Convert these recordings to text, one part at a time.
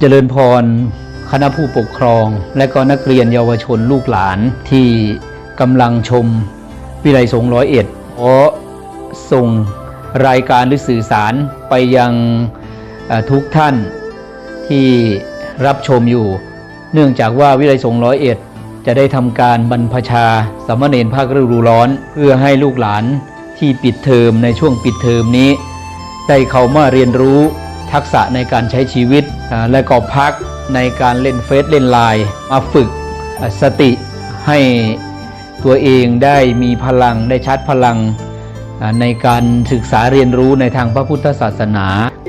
เจริญพร คณะผู้ปกครอง และก็นักเรียนเยาวชนลูกหลานที่กำลังชม วิไลสงร้อยเอ็ดขอส่งรายการหรือสื่อสารไปยังทุกท่านที่รับชมอยู่ เนื่องจากว่าวิไลสงร้อยเอ็ดจะได้ทำการบรรพชาสามเณรภาคฤดูร้อน เพื่อให้ลูกหลานที่ปิดเทอมในช่วงปิดเทอมนี้ ได้เข้ามาเรียนรู้ ทักษะในการใช้ชีวิต และก็พักในการเล่นเฟซเล่นไลน์มาฝึกสติให้ตัวเองได้มีพลังได้ชาร์จพลังในการศึกษาเรียนรู้ในทางพระพุทธศาสนา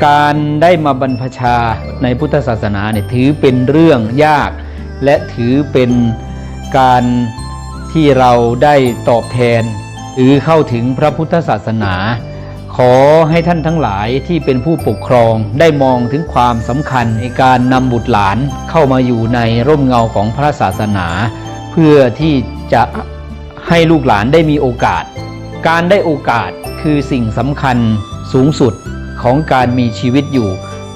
การได้มาบรรพชาในพุทธศาสนาเนี่ยถือเป็นเรื่องยาก และถือเป็นการที่เราได้ตอบแทน หรือเข้าถึงพระพุทธศาสนา ขอให้ท่านทั้งหลายที่เป็นผู้ปกครองได้มองถึงความสำคัญในการนำบุตรหลานเข้ามาอยู่ในร่มเงาของพระศาสนา เพื่อที่จะให้ลูกหลานได้มีโอกาส การได้โอกาสคือสิ่งสำคัญสูงสุดของการมีชีวิตอยู่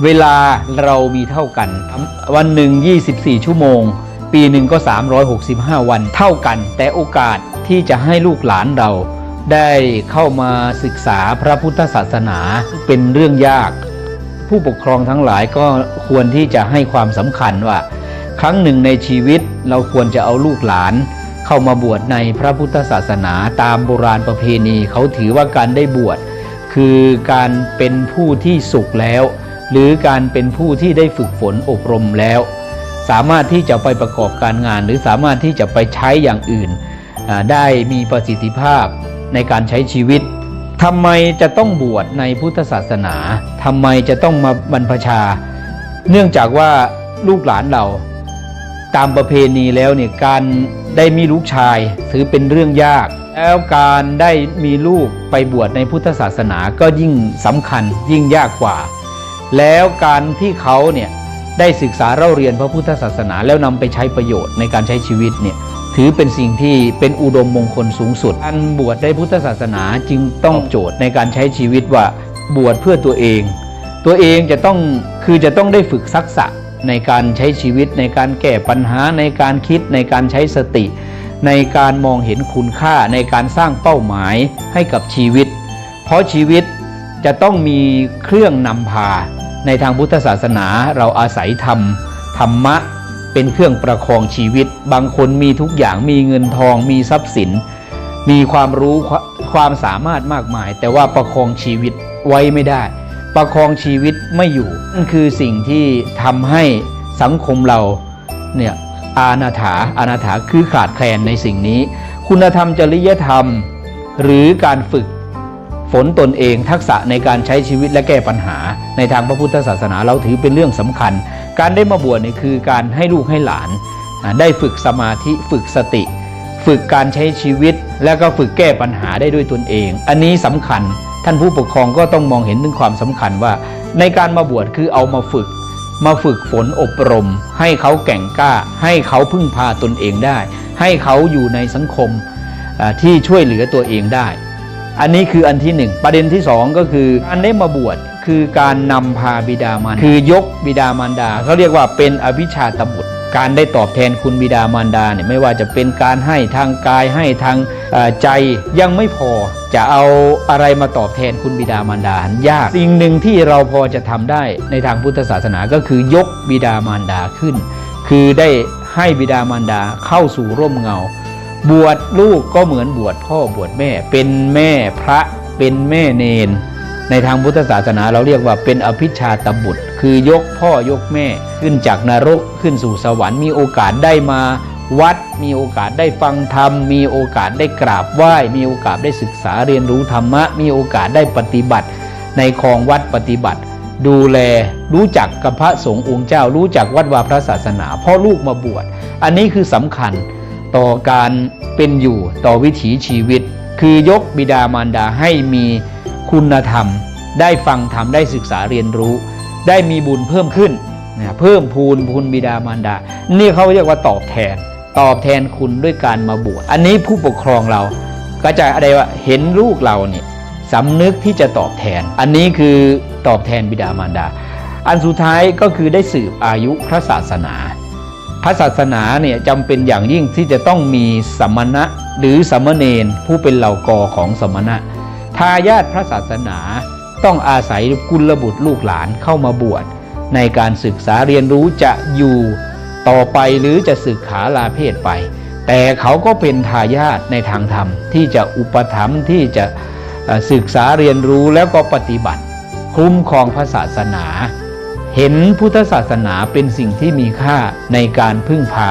เวลาเรามีเท่ากัน วันหนึ่ง 24 ชั่วโมง ปีหนึ่งก็ 365 วันเท่ากัน แต่โอกาสที่จะให้ลูกหลานเรา ได้เข้ามาศึกษาพระพุทธศาสนาเป็นเรื่องยาก ผู้ปกครองทั้งหลายก็ควรที่จะให้ความสำคัญว่า ครั้งหนึ่งในชีวิตเราควรจะเอาลูกหลาน เข้ามาบวชในพระพุทธศาสนาตามโบราณประเพณีเขาถือว่าการได้บวชคือการเป็นผู้ที่สุขแล้ว หรือการเป็นผู้ที่ได้ฝึกฝนอบรมแล้ว สามารถที่จะไปประกอบการงาน หรือสามารถที่จะไปใช้อย่างอื่นได้มีประสิทธิภาพ ในการใช้ชีวิตทำไมจะต้องบวชในพุทธศาสนาทำไมจะต้องมาบรรพชา เนื่องจากว่าลูกหลานเราตามประเพณีแล้วเนี่ยการได้มีลูกชายถือเป็นเรื่องยาก แล้วการได้มีลูกไปบวชในพุทธศาสนาก็ยิ่งสำคัญยิ่งยากกว่า แล้วการที่เขาเนี่ยได้ศึกษาเล่าเรียนพระพุทธศาสนาแล้วนำไปใช้ประโยชน์ในการใช้ชีวิตเนี่ย ถือเป็นสิ่งที่เป็นอุดมมงคลสูงสุดการบวชในพุทธศาสนาจึงต้องโจทย์ในการใช้ชีวิตว่าบวชเพื่อตัวเอง ตัวเองจะต้องคือจะต้องได้ฝึกทักษะในการใช้ชีวิต ในการแก้ปัญหาในการคิดในการใช้สติ ในการมองเห็นคุณค่าในการสร้างเป้าหมายให้กับชีวิต เพราะชีวิตจะต้องมีเครื่องนำพา ในทางพุทธศาสนาเราอาศัยธรรมธรรมะ เป็นเครื่องประคองชีวิต บางคนมีทุกอย่างมีเงินทอง มีทรัพย์สิน มีความรู้ควความสามารถมากมาย แต่ว่าประคองชีวิตไว้ไม่ได้ ประคองชีวิตไม่อยู่นั่นคือสิ่งที่ทำให้สังคมเราเนี่ยอาณาถาอาณาถาคือขาดแคลนในสิ่งนี้ คุณธรรมจริยธรรม หรือการฝึกฝนตนเองทักษะในการใช้ชีวิตและแก้ปัญหาในทางพระพุทธศาสนาเราถือเป็นเรื่องสำคัญ การได้มาบวชเนี่ยคือการให้ลูกให้หลาน ได้ฝึกสมาธิฝึกสติ ฝึกการใช้ชีวิต แล้วก็ฝึกแก้ปัญหาได้ด้วยตนเอง อันนี้สำคัญท่านผู้ปกครองก็ต้องมองเห็นถึงความสำคัญว่า ในการมาบวชคือเอามาฝึก มาฝึกฝนอบรม ให้เขาแก่งกล้า ให้เขาพึ่งพาตนเองได้ ให้เขาอยู่ในสังคมที่ช่วยเหลือตัวเองได้ อันนี้คืออันที่หนึ่งประเด็นที่สองก็คือการได้มาบวชคือการนำพาบิดามารคือยกบิดามารดาเขาเรียกว่าเป็นอภิชาตบุตร การได้ตอบแทนคุณบิดามารดาเนี่ยไม่ว่าจะเป็นการให้ทางกายให้ทางใจยังไม่พอจะเอาอะไรมาตอบแทนคุณบิดามารดายากสิ่งหนึ่งที่เราพอจะทำได้ในทางพุทธศาสนาก็คือยกบิดามารดาขึ้น คือได้ให้บิดามารดาเข้าสู่ร่มเงา บวชลูกก็เหมือนบวชพ่อบวชแม่ เป็นแม่พระเป็นแม่เนน ในทางพุทธศาสนาเราเรียกว่าเป็นอภิชาตบุตร คือยกพ่อยกแม่ขึ้นจากนรกขึ้นสู่สวรรค์มีโอกาสได้มาวัดมีโอกาสได้ฟังธรรม มีโอกาสได้กราบไหว้ มีโอกาสได้ศึกษาเรียนรู้ธรรมะ มีโอกาสได้ปฏิบัติ ในคลองวัดปฏิบัติ ดูแลรู้จักกับพระสงฆ์องค์เจ้า รู้จักวัดวาพระศาสนาพ่อลูกมาบวช อันนี้คือสำคัญ ต่อการเป็นอยู่ต่อวิถีชีวิต คือยกบิดามารดาให้มีคุณธรรม ได้ฟังธรรมได้ศึกษาเรียนรู้ ได้มีบุญเพิ่มขึ้นนะเพิ่มพูนบุญบิดามารดา นี่เขาเรียกว่าตอบแทน ตอบแทนคุณด้วยการมาบวชอันนี้ผู้ปกครองเราก็จะอะไรว่าเห็นลูกเราเนี่ยสำนึกที่จะตอบแทน อันนี้คือตอบแทนบิดามารดา อันสุดท้ายก็คือได้สืบอายุพระศาสนา พระศาสนาเนี่ยจำเป็นอย่างยิ่งที่จะต้องมีสมณะหรือสมณเณรผู้เป็นเหล่ากอของสมณะ ทายาทพระศาสนาต้องอาศัยกุลบุตรลูกหลานเข้ามาบวช ในการศึกษาเรียนรู้จะอยู่ต่อไปหรือจะศึกขาลาเพศไป แต่เขาก็เป็นทายาทในทางธรรม ที่จะอุปถัมภ์ที่จะศึกษาเรียนรู้แล้วก็ปฏิบัติ คุ้มครองพระศาสนา เห็นพุทธศาสนาเป็นสิ่งที่มีค่าในการพึ่งพา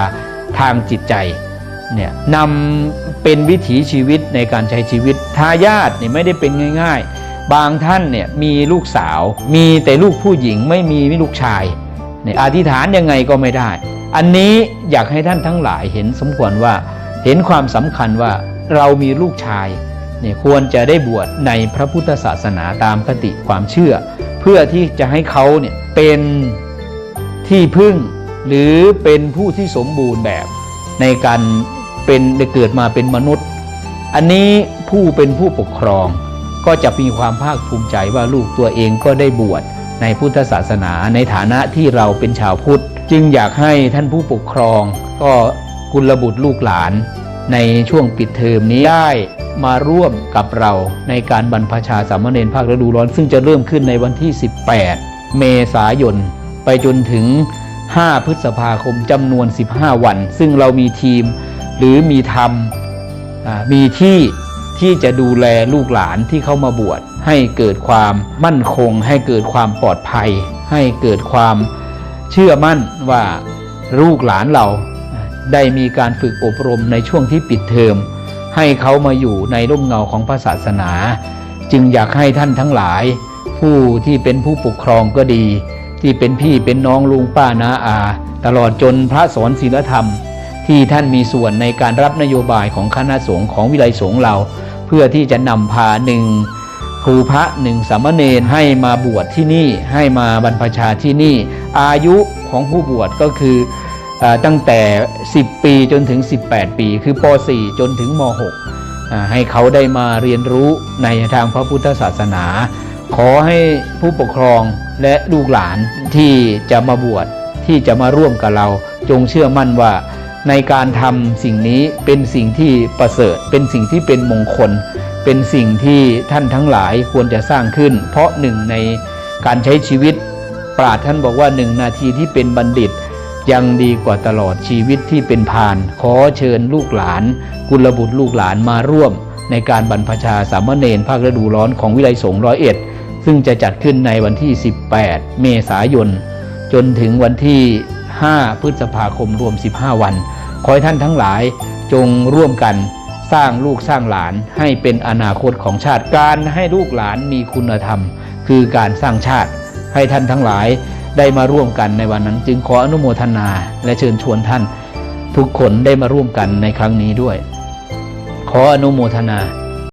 ทางจิตใจเนี่ยนำเป็นวิถีชีวิตในการใช้ชีวิตทายาทเนี่ยไม่ได้เป็นง่าย ๆ บางท่านเนี่ยมีลูกสาว มีแต่ลูกผู้หญิงไม่มีลูกชายเนี่ยอธิษฐานยังไงก็ไม่ได้ อันนี้อยากให้ท่านทั้งหลายเห็นสมควรว่าเห็นความสำคัญว่าเรามีลูกชายเนี่ยควรจะได้บวชในพระพุทธศาสนาตามคติความเชื่อ เพื่อที่จะให้เขาเนี่ยเป็นที่พึ่ง หรือเป็นผู้ที่สมบูรณ์แบบในการเป็นได้เกิดมาเป็นมนุษย์ อันนี้ผู้เป็นผู้ปกครอง ก็จะมีความภาคภูมิใจว่าลูกตัวเองก็ได้บวชในพุทธศาสนาในฐานะที่เราเป็นชาวพุทธ จึงอยากให้ท่านผู้ปกครอง ก็กุลบุตรลูกหลาน ในช่วงปิดเทอมนี้ได้ มาร่วมกับเราในการบรรพชาสามเณรภาคฤดูร้อน ซึ่งจะเริ่มขึ้นในวันที่ 18 เมษายน ไปจนถึง 5 พฤษภาคมจำนวน 15 วัน ซึ่งเรามีทีมหรือมีธรรมมีที่ที่จะดูแลลูกหลานที่เข้ามาบวชให้เกิดความมั่นคง ให้เกิดความปลอดภัย ให้เกิดความเชื่อมั่นว่าลูกหลานเราได้มีการฝึกอบรมในช่วงที่ปิดเทอม ให้เขามาอยู่ในร่มเงาของพระศาสนา จึงอยากให้ท่านทั้งหลาย ผู้ที่เป็นผู้ปกครองก็ดี ที่เป็นพี่เป็นน้องลุงป้านาอา ตลอดจนพระสอนศีลธรรม ที่ท่านมีส่วนในการรับนโยบายของคณะสงฆ์ของวิไลสงฆ์เรา เพื่อที่จะนำพาหนึ่งครูพระหนึ่งสามเณรให้มาบวชที่นี่ให้มาบรรพชาที่นี่ อายุของผู้บวชก็คือ ตั้งแต่ 10 ปีจนถึง 18 ปี คือป .4 จนถึงม .6 ให้เขาได้มาเรียนรู้ในทางพระพุทธศาสนา ขอให้ผู้ปกครองและลูกหลานที่จะมาบวชที่จะมาร่วมกับเรา จงเชื่อมั่นว่าในการทำสิ่งนี้เป็นสิ่งที่ประเสริฐ เป็นสิ่งที่เป็นมงคล เป็นสิ่งที่ท่านทั้งหลายควรจะสร้างขึ้น เพราะหนึ่งในการใช้ชีวิต ปราดท่านบอกว่าหนึ่งนาทีที่เป็นบัณฑิต ยังดีกว่าตลอดชีวิตที่เป็นพาน ขอเชิญลูกหลาน กุลบุตรลูกหลานมาร่วม ในการบรรพชาสามเณรภาคฤดูร้อนของวิไลสงร้อยเอ็ดซึ่งจะจัดขึ้นในวันที่ 18 เมษายน จนถึงวันที่ 5 พฤษภาคมรวม 15 วัน ขอให้ท่านทั้งหลายจงร่วมกันสร้างลูกสร้างหลานให้เป็นอนาคตของชาติการให้ลูกหลานมีคุณธรรม คือการสร้างชาติให้ท่านทั้งหลาย ได้มาร่วมกันในวันนั้น จึงขออนุโมทนาและเชิญชวนท่าน ทุกคนได้มาร่วมกันในครั้งนี้ด้วย ขออนุโมทนา